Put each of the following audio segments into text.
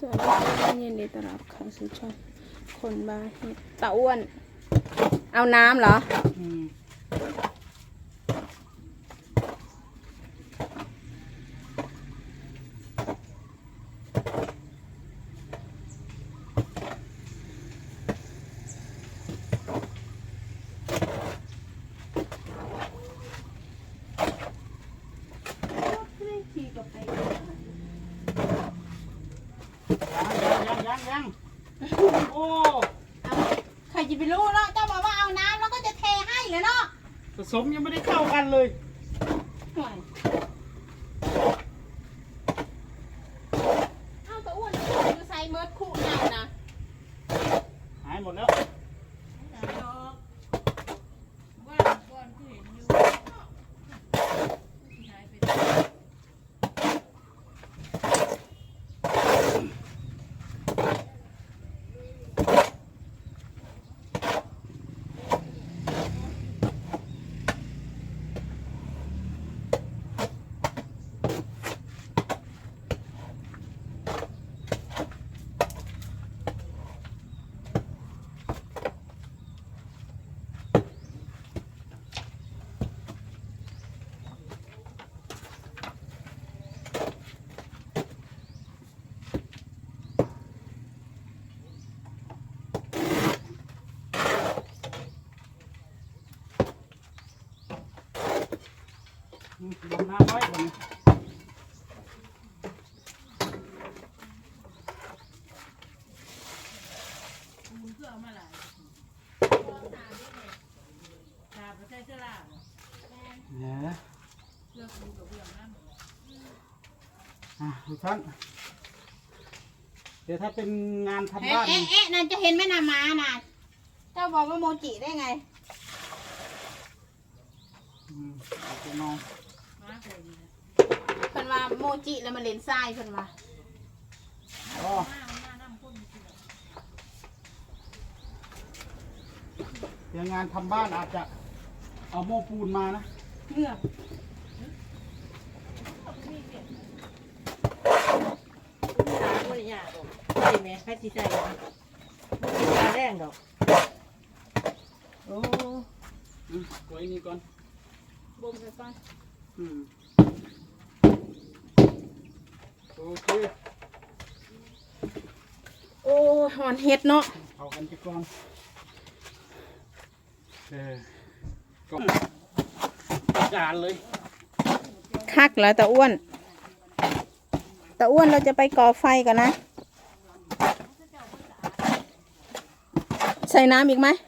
สวัสดีค่ะยินดีต้อนรับเข้าสู่ช่องคนบ้าเห็ดตะอ้วน เอาน้ำเหรอ อืม ยังยังยัง โอ้ใครจะไปรู้เนาะ เจ้าบอกว่าเอาน้ำแล้วก็จะเทให้เลยเนาะ ผสมยังไม่ได้เข้ากันเลยห่วยเอาตะอ้วนจะใส่เมิร์ดคู่เอานะ หายหมดแล้ว อืมลงน้ำไว้ก่อนเนี่ยอะทุกท่านเดี๋ยวถ้าเป็นงานทำเอ๊ะบ้าน เอ๊ะเอ๊ะนั่นจะเห็นไหมนามาน่ะเจ้าบอกว่าโมจิได้ไงอืมเอาไปนอน เพิ่นว่าโมจิแล้วมาเล่นทรายเพิ่นว่าอ๋อเดี๋ยวงานทำบ้านอาจจะเอาโม้ปูนมานะเมื่อตาไม่ได้ยากหรอกใช่ไหมให้สิใส่ตาแรงดอกโอ้อืมไว้นี่ก่อนบ่มไปก่อนอืม โอเคโอ้หอนเฮ็ดเนาะเอากันไปก่อนเออก็จานเลยคักแล้วตาอ้วนตาอ้วนเราจะไปก่อไฟกันนะ ใส่น้ำอีกไหมเม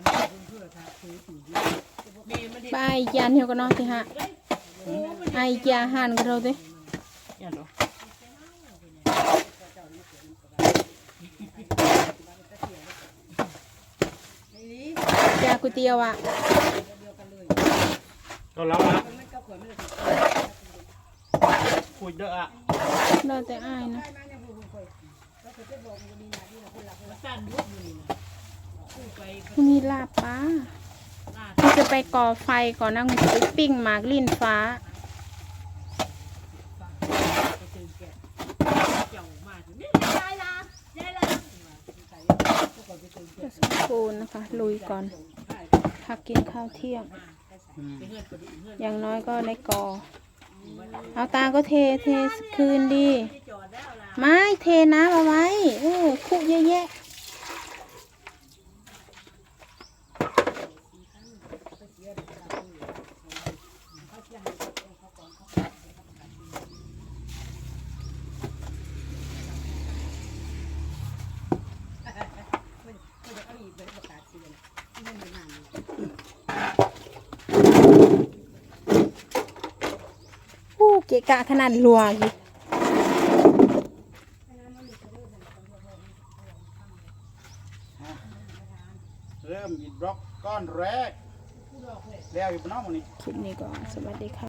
ย์มันมาเมย์มันมาเพื่อทาซื้อสีเมย์มันเด็ไปยานเฮียวกันเนาะสิฮะไอจาหันกันเราดิอย่าหรอกยาก๋วยเตี๋ยวอะก็แล้วนะคุยเด้ออะเราแต่อายนะสั้นยุบอยู่นี่นะคู่ไป มีลาบปลาเราจะไปก่อไฟก่อนนะมันจะไปปิ้งหมากลิ้นฟ้าไปเจอแกเจ้ามาถึงนี่ยายละสมบูรณ์นะคะ ลุยก่อนพักกินข้าวเที่ยง อย่างน้อยก็ได้ก่อ เอาตาก็เทเทคืนดี ไม่เทน้ำเอาไว้ เออคุกเยอะแยะ อู้ เกะกะขนาดหลวงอีกเริ่มอิดบล็อกก้อนแรกแล้วอยู่บนน้องมันนี่ คลิปนี้ก็สวัสดีค่ะ